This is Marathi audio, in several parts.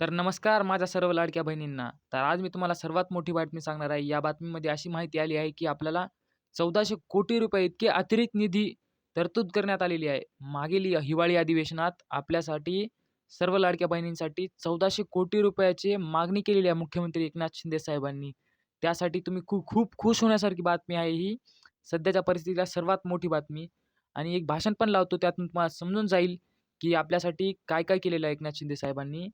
तर नमस्कार माझ्या सर्व लाडक्या बहिणींना. तर आज मी तुम्हाला सर्वात मोठी बातमी सांगणार आहे. या बातमीमध्ये अशी माहिती आली आहे, की आपल्याला चौदाशे कोटी रुपये इतके अतिरिक्त निधी तरतूद करण्यात आलेली आहे. मागील हिवाळी अधिवेशनात आपल्यासाठी सर्व लाडक्या बहिणींसाठी चौदाशे कोटी रुपयाची मागणी केलेली आहे मुख्यमंत्री एकनाथ शिंदे साहेबांनी. त्यासाठी तुम्ही खूप खूप खुश होण्यासारखी बातमी आहे ही. सध्याच्या परिस्थितीला सर्वात मोठी बातमी आणि एक भाषण पण लावतो त्यातून तुम्हाला समजून जाईल, की आपल्यासाठी काय-काय केलेलं आहे एकनाथ शिंदे साहेबांनी.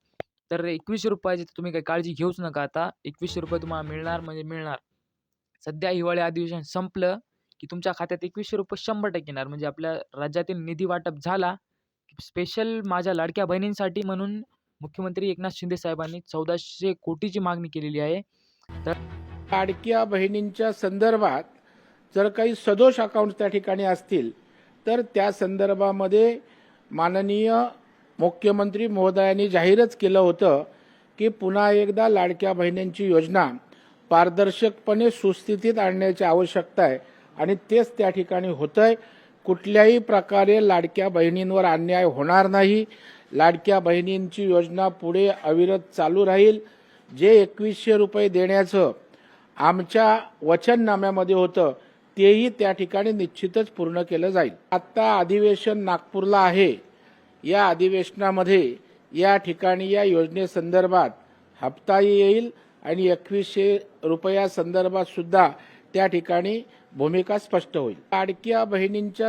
तर ₹2100 तर तुम्ही काही काळजी घेऊच नका आता. ₹2100 तुम्हाला मिळणार म्हणजे मिळणार. सध्या हिवाळी अधिवेशन संपलं, की तुमच्या खात्यात ₹2100 100% येणार. म्हणजे आपल्या राज्यातील निधी वाटप झाला. स्पेशल माझ्या लाडक्या बहिणींसाठी म्हणून मुख्यमंत्री एकनाथ शिंदे साहेबांनी चौदाशे कोटीची मागणी केलेली आहे. तर लाडक्या बहिणींच्या संदर्भात जर काही सदोष अकाउंट त्या ठिकाणी असतील तर त्या संदर्भामध्ये माननीय मुख्यमंत्री महोदयांनी जाहीरच केलं होतं की पुन्हा एकदा लाडक्या बहिणींची योजना पारदर्शकपणे सुस्थितीत आणण्याची आवश्यकता आहे. आणि तेच त्या ठिकाणी होतंय. कुठल्याही प्रकारे लाडक्या बहिणींवर अन्याय होणार नाही. लाडक्या बहिणींची योजना पुढे अविरत चालू राहील. जे एकवीसशे रुपये देण्याचं आमच्या वचननाम्यामध्ये होतं तेही त्या ठिकाणी निश्चितच पूर्ण केलं जाईल. आत्ता अधिवेशन नागपूरला आहे. या अधिवेशनामध्ये या ठिकाणी या योजनेसंदर्भात हप्ताही येईल आणि एकवीसशे रुपया संदर्भात सुद्धा त्या ठिकाणी भूमिका स्पष्ट होईल. लाडक्या बहिणींच्या